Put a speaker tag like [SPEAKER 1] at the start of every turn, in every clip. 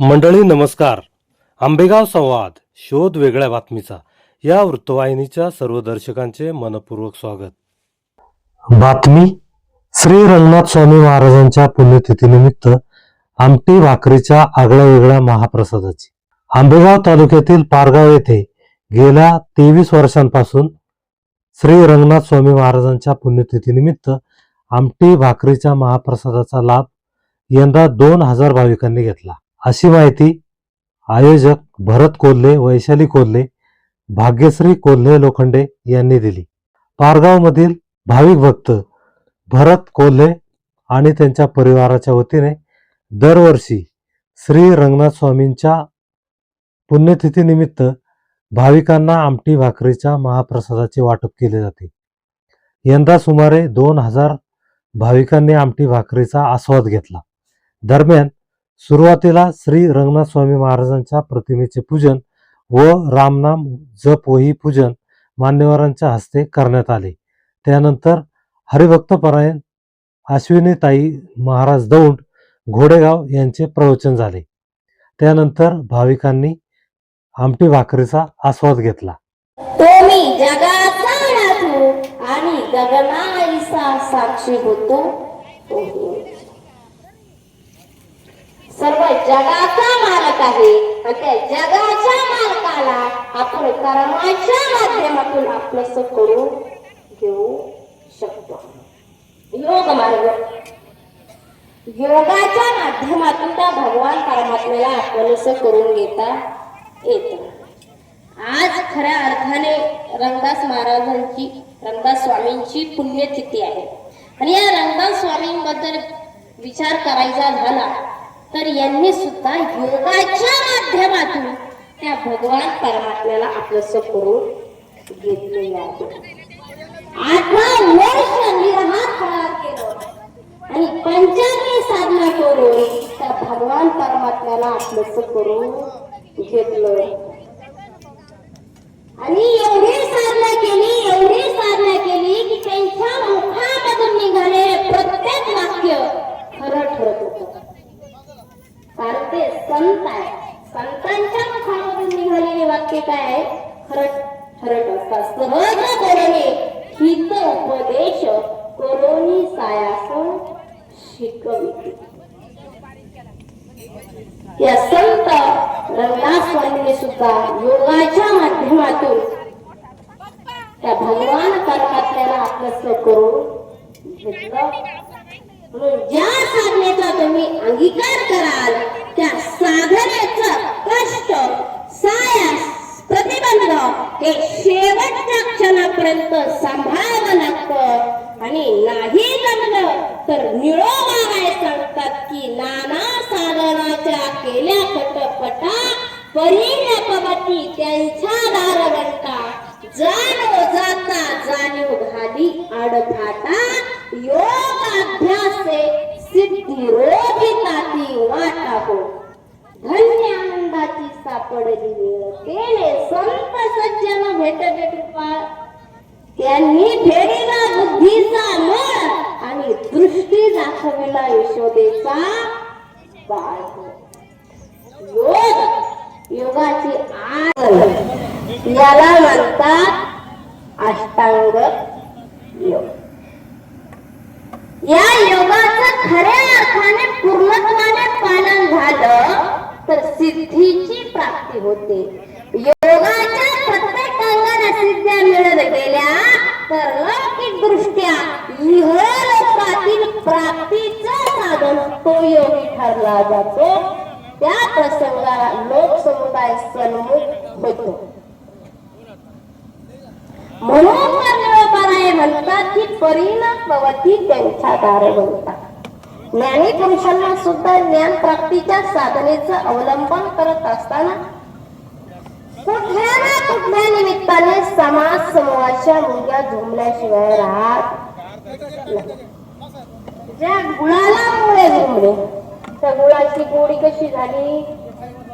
[SPEAKER 1] मंडळी नमस्कार. आंबेगाव संवाद शोध वेगळ्या बातमीचा. या वृत्तवाहिनीच्या सर्व दर्शकांचे मनपूर्वक स्वागत. बातमी श्री रंगनाथ स्वामी महाराजांच्या पुण्यतिथीनिमित्त आमटी भाकरीच्या आगळ्या वेगळ्या महाप्रसादाची. आंबेगाव तालुक्यातील पारगाव येथे गेल्या तेवीस वर्षांपासून श्री रंगनाथ स्वामी महाराजांच्या पुण्यतिथीनिमित्त आमटी भाकरीच्या महाप्रसादाचा लाभ यंदा दोन हजार भाविकांनी घेतला. अशी माहिती आयोजक भरत कोल्हे वैशाली कोल्हे भाग्यश्री कोल्हे लोखंडे यांनी दिली. पारगावमधील भाविक भक्त भरत कोल्हे आणि त्यांच्या परिवाराच्या वतीने दरवर्षी श्री रंगनाथ स्वामींच्या पुण्यतिथीनिमित्त भाविकांना आमटी भाकरीच्या महाप्रसादाचे वाटप केले जाते. यंदा सुमारे दोन हजार भाविकांनी आमटी भाकरीचा आस्वाद घेतला. दरम्यान सुरुवातीला श्री रंगनाथ स्वामी महाराजांच्या प्रतिमेचे पूजन व रामनाम जप वही पूजन मान्यवरांच्या हस्ते करण्यात आले. त्यानंतर हरिभक्तपरायण अश्विनीताई महाराज दौंड घोडेगाव यांचे प्रवचन झाले. त्यानंतर भाविकांनी आमटी भाकरीचा आस्वाद घेतला.
[SPEAKER 2] तो मी जगाचा आणि साक्षी होतो. सर्व जगाचा मालक आहे. आणि त्या जगाच्या मालकाला आपण कर्माच्या माध्यमातून आपलंस करून घेऊ शकतो. योग मार्ग. योगाच्या माध्यमातून त्या भगवान परमात्म्याला आपलंस करून घेता येतं. आज खऱ्या अर्थाने रंगदास महाराजांची रंगदास स्वामींची पुण्यतिथी आहे. आणि या रंगदास स्वामींबद्दल विचार करायचा झाला तर यांनी सुद्धा योगाच्या माध्यमातून त्या भगवान परमात्म्याला आपलं करून घेतलेले आहे. अठरा वर्ष निर्हार फरार केलं. आणि पंचांनी साधना करून त्या भगवान परमात्म्याला आपलं करून घेतलं. आणि एवढी साधना केली एवढी साधना केली की त्यांच्या मुखामधून निघाले प्रत्येक वाक्य खरं ठरत होतं. कारण ते संत आहे. संतांच्या मुखामधून निघालेले वाक्य काय आहे? खरट ठरत असतात. सहज करणे हित उपदेश करोनी सायास शिकविते. या संत रंगनाथ स्वामींनी सुद्धा योगाच्या माध्यमातून त्या भगवान परमात्म्याला आपलं करून घेतलं. म्हणून ज्या साधनेचा तुम्ही अंगीकार कराल त्या साधनेचं कष्ट सायास प्रतिबंध हे शेवटच्या क्षणापर्यंत सांभाळावं लागतं. आणि नाही जमलं तर निळोबा काय सांगतात की नाना साधनाच्या केल्या पटपटा परिणपवती त्यांच्या दारवंता जाणो जाता जाणीव घाली आडफाटा योग अभ्यासे सिद्धी रोगिताती वाटा हो धन्य आनंदाची सापडली वेळ केले संत सज्जन भेट कृपा त्यांनी फेरीला बुद्धीचा मळ आणि दृष्टी दाखविला यशोदेचा बाळ योग योगाची आद याला म्हणतात अष्टांग योग या योगाचं खऱ्या अर्थाने पूर्णत्वाने पालन झालं तर सिद्धीची प्राप्ती होते. योगाच्या प्रत्येक अंगाने सिद्ध्या मिळत गेल्या तर लौकिक दृष्ट्या इहलोकातील प्राप्तीचं साधन तो योगी ठरला जातो. त्या प्रसंगाला लोक समुदाय सन्मुख होतो. म्हणून कर्णयोपाराय परिणाम भवती त्यांच्या दारवंता. ज्ञानी पुरुषांना सुद्धा ज्ञान प्राप्तीच्या साधनेचं अवलंबन करत असताना कुठल्या ना कुठल्या निमित्ताने समाज समूहाच्या मुंग्या झुमल्याशिवाय राहत ज्या गुळाला मुळे झुमले त्या गुळाची गोडी कशी झाली?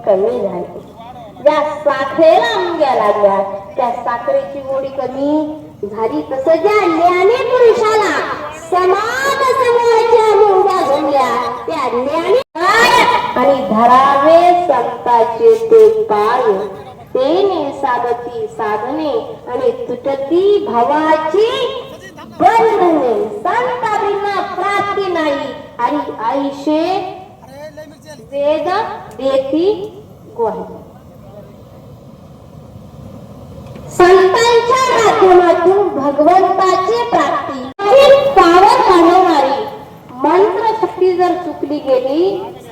[SPEAKER 2] कमी झाली. ज्या साखरेला मुंग्या लागल्या त्या साखरेची गोडी कमी झाली तसं ज्या ज्ञानी पुरुषाला समाज समूहाच्या मुंग्या घडल्या त्या ज्ञानी आणि धरावे संताचे ते पाय तेने साधती साधने आणि तुटती भावाची बंधने. संतांना प्राप्ती नाही आणि आईशे वेद देती ग्वाही संतांच्या माध्यमातून भगवंताची प्राप्ती. पावर बनवणारी मंत्र शक्ती जर चुकली गेली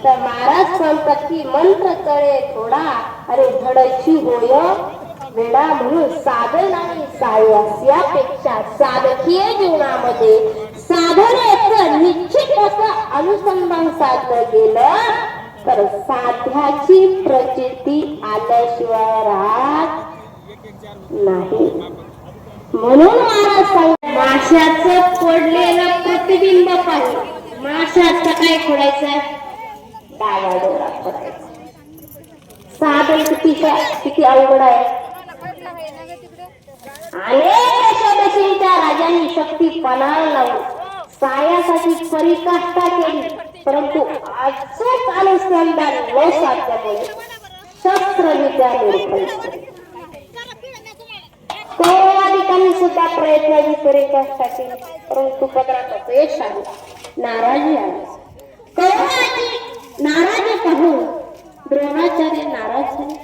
[SPEAKER 2] तर महाराज सांगतात की मंत्र कळे थोडा अरे धडची होय. वेळा म्हणून साधन आणि सायस यापेक्षा साधकीय जीवनामध्ये साधनेचं निश्चित असं अनुसंधान साधलं गेलं तर साध्याची प्रचिती आल्याशिवाय राहत नाही. म्हणून महाराज सांग माशाचं पडलेलं प्रतिबिंब पाहिजे माशाचं काय खोडायचं डावा डोळा खोडायचा साधन किती काय- किती अवघड आहे. अनेक राजांनी शक्ती पणाला लावून सायासाठी परिकाष्ठा केली. परंतु अचूक अनुसंधान न साधल्यामुळे शस्त्रविद्या निर्फळ झाली. कौरवाधिकांनी सुद्धा प्रयत्न विपरीत केली परंतु पदराचं यश आले नाराजी आली. कौरवाची नाराजी पाहून हो? द्रोणाचार्य नाराज झाले.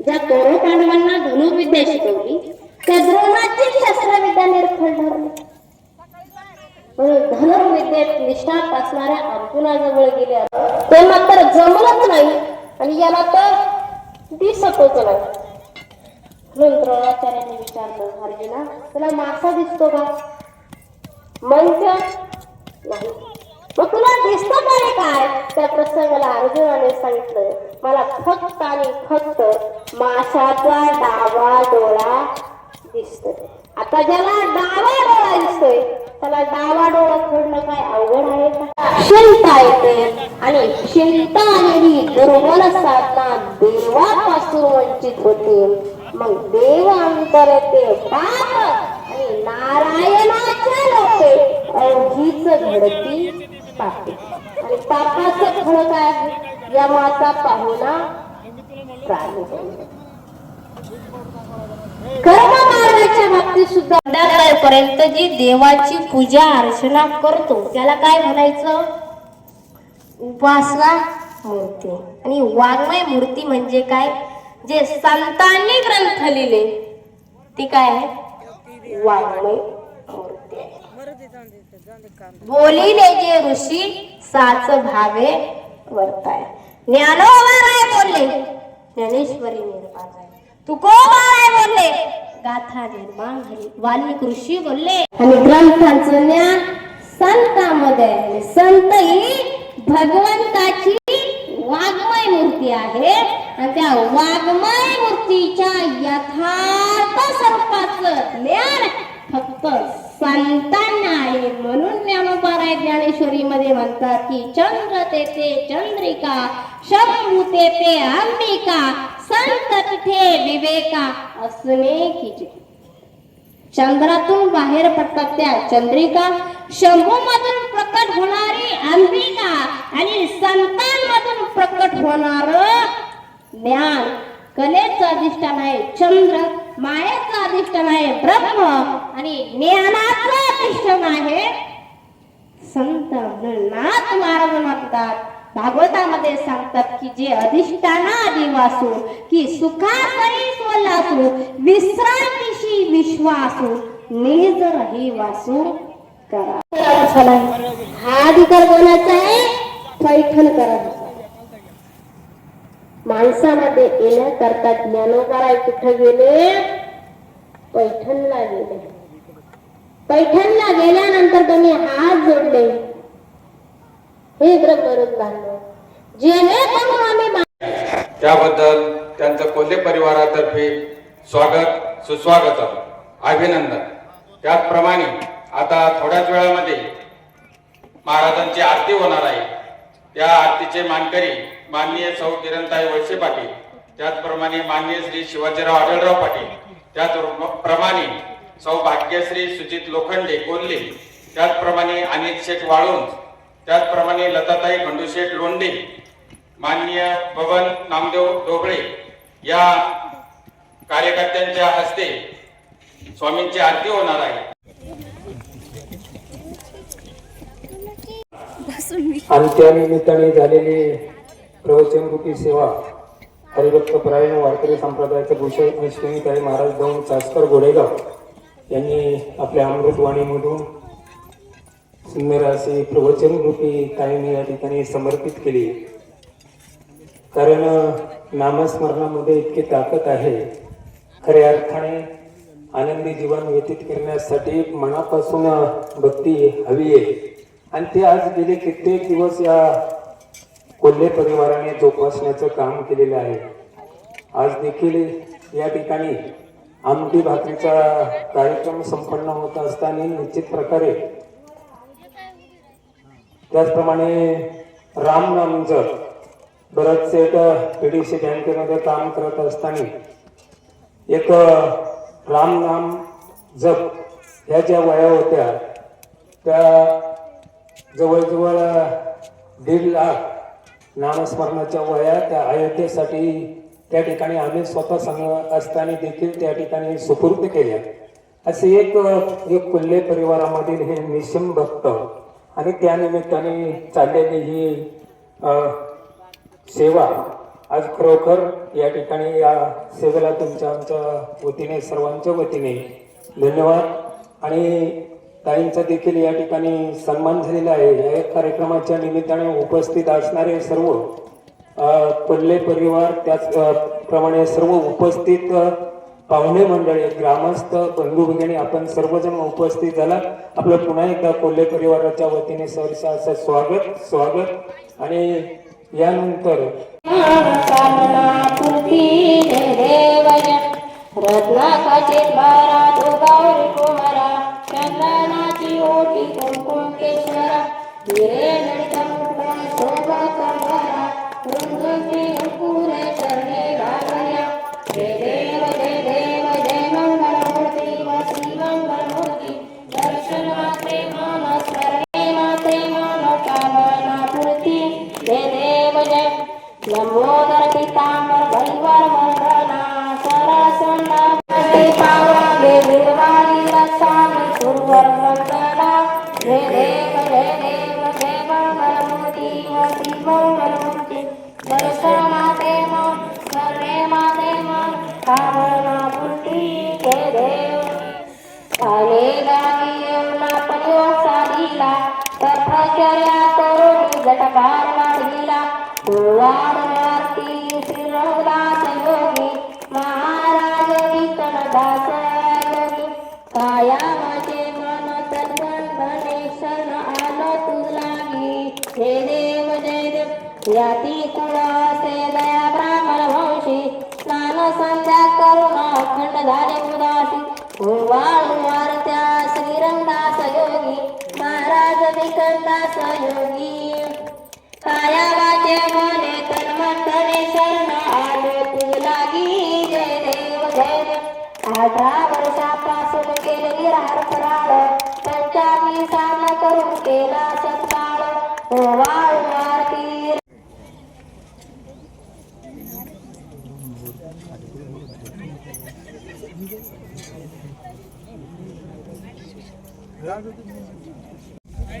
[SPEAKER 2] ज्या कौरव पांडवांना धनुर्विद्या शिकवली त्या द्रोणाची शस्त्रविद्या निर्फळ ठरली. धनुर्विद्येत निष्ठा असणाऱ्या अर्जुनाजवळ गेले ते मात्र जमलंच नाही आणि याला तर दिसतच नाही. म्हणून द्रोणाचार्यांनी विचारलं अर्जुना तुला मासा दिसतो का मंच नाही मग तुला दिसतो तरी काय त्या प्रसंगाला अर्जुनाने सांगितलं मला फक्त आणि फक्त माशाचा डावा डोळा दिसतोय आता ज्याला डावा डोळा दिसतोय त्याला डावा डोळा फोडणं काय अवघड आहे का येते आणि शिलता आलेली दुर्बल साधना देवापासून वंचित होते मग देव अंतर पाप आणि नारायणाच्या लोके अवघीच घडती पापे. आणि पापाचं फळ काय आहे? यमाचा पाहुणा प्राणी कर्म मार्गाच्या बाबतीत सुद्धा पर्यंत जी देवाची पूजा अर्चना करतो त्याला काय म्हणायचं? उपासना मूर्ती. आणि वाङ्मय मूर्ती म्हणजे काय? जे संतांनी ग्रंथ लिहिले ती काय आहे? वाङ्मय मूर्ती आहे. बोलिले जे ऋषी साच भावे वर्ताय. ज्ञानोबा राय बोलले ज्ञानेश्वरी निर्माण झाली. तुकोबा काय बोलले गाथा निर्माण झाली. वाल्मिक ऋषी बोलले आणि ग्रंथांचं ज्ञान संतामध्ये आहे. संत ही भगवंताची वाङ्मय मूर्ती आहे. त्या वाङ्मय मूर्तीच्या यथार्थ स्वरूपाचं ज्ञान फक्त संतांना आहे. म्हणून ज्ञानोबाराय ज्ञानेश्वरी मध्ये म्हणतात की चंद्र तेथे चंद्रिका शंभू तेथे अंबिका संत तिथे विवेका. असणे किचे चंद्रातून बाहेर पडतात त्या चंद्रिका शंभू मधून प्रकट होणारी अंबिका आणि संतांमधून प्रकट होणार ज्ञान कलेचं अधिष्ठान आहे चंद्र मायेचं अधिष्ठान आहे ब्रह्म आणि ज्ञानाचं अधिष्ठान आहे. संत नाथ महाराज म्हणतात भागवतामध्ये सांगतात की जे अधिष्ठाना वासू की सुखासरी सोलासू विश्रांतीशी विश्वासू निज रही वासू करा. हा अधिकार कोणाचा आहे? पैठण करा माणसामध्ये येण्याकरता ज्ञानोबाराय कुठे गेले? पैठणला गेले. पैठणला गेल्यानंतर त्यांनी हात जोडले. हे ब्रह्मरुद्धांनो जेणेकरून आम्ही
[SPEAKER 3] त्याबद्दल त्यांचं कोल्हे परिवारातर्फे स्वागत सुस्वागत अभिनंदन. त्याचप्रमाणे आता थोड्याच वेळामध्ये महाराजांची आरती होणार आहे. त्या आरतीचे मानकरी माननीय सौ किरणताई वळसे पाटील त्याचप्रमाणे माननीय श्री शिवाजीराव आढळराव पाटील त्याचप्रमाणे सौ भाग्यश्री सुजित लोखंडे कोल्हे त्याचप्रमाणे अनिल शेठ वाळुंज त्याचप्रमाणे लताताई खंडूशेठ लोंढे माननीय बबन नामदेव डोबळे या कार्यकर्त्यांच्या हस्ते स्वामींची आरती होणार आहे.
[SPEAKER 4] आणि त्यानिमित्ताने झालेली प्रवचनरूपी सेवा हरिभक्तपरायण वारकरी संप्रदायाचे भूषण अश्विनीताई महाराज दौंड चासकर गोडेगाव यांनी आपल्या अमृतवाणीमधून सुंदर प्रवचन प्रवचनरूपी कायमी या ठिकाणी समर्पित केली. कारण नामस्मरणामध्ये इतकी ताकद आहे. खऱ्या अर्थाने आनंदी जीवन व्यतीत करण्यासाठी मनापासून भक्ती हवी आहे. आणि ते आज गेले कित्येक दिवस या कोल्हे परिवाराने जोपासण्याचं काम केलेलं आहे. आज देखील या ठिकाणी आमटी भाकरीचा कार्यक्रम संपन्न होत असताना निश्चित प्रकारे त्याचप्रमाणे राम नाम बरेचसे पीडीसी बँकेमध्ये काम करत असताना एक राम नाम जप ह्या ज्या वया होत्या त्या जवळजवळ दीड लाख नामस्मरणाच्या वया त्या अयोध्येसाठी त्या ठिकाणी आम्ही स्वतः सांगत असताना देखील त्या ठिकाणी सुपूर्द केल्या. असे एक एक कुल्ले परिवारामधील हे निशम भक्त आणि त्यानिमित्ताने चाललेली ही सेवा आज खरोखर या ठिकाणी या सेवेला तुमच्या आमच्या वतीने सर्वांच्या वतीने धन्यवाद. आणि ताईंचा देखील या ठिकाणी सन्मान झालेला आहे. या कार्यक्रमाच्या निमित्ताने उपस्थित असणारे सर्व पल्ले परिवार त्याच प्रमाणे सर्व उपस्थित पाहुणे मंडळी ग्रामस्थ बंधू भगिनी आपण सर्वजण उपस्थित झाला. आपलं पुन्हा एकदा कोल्हे परिवाराच्या वतीने सहसा असं स्वागत स्वागत. आणि यानंतर
[SPEAKER 2] देव जय लंबोदर पितांबर परिवार मंडळा सरसंडा पावा निर्वाणी रक्षामी सुरवर मंडळा हे देव हे देव जय मंगलमूर्ती वसी मंगलमूर्ती दर्शन माते मन सर्वे माते मन कामना पूर्ती हे देव. काले गावी येऊना परिवासा दिला तपश्चर्या करून जटकार वाढविला वारती श्री रघुदास योगी महाराज विठ्ठलदास योगी काया माझे मन तद्गण गणेशन आलो तुलागी हे देव जय देव याती कुळ असे दया ब्राह्मण वंशी. स्नान संध्या करून अखंड झाले उदासी. वाळूवार त्या श्रीरंगदास योगी महाराज विकंदास योगी. काया वाचे मने शरण आलो तुलागी जय देव जय अठरा वर्षापासून केले विरार कराळ पंचावी साधना करून केला सत्काळ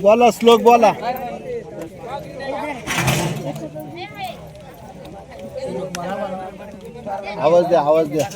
[SPEAKER 5] बोला श्लोक बोला. आवाज द्या आवाज द्या.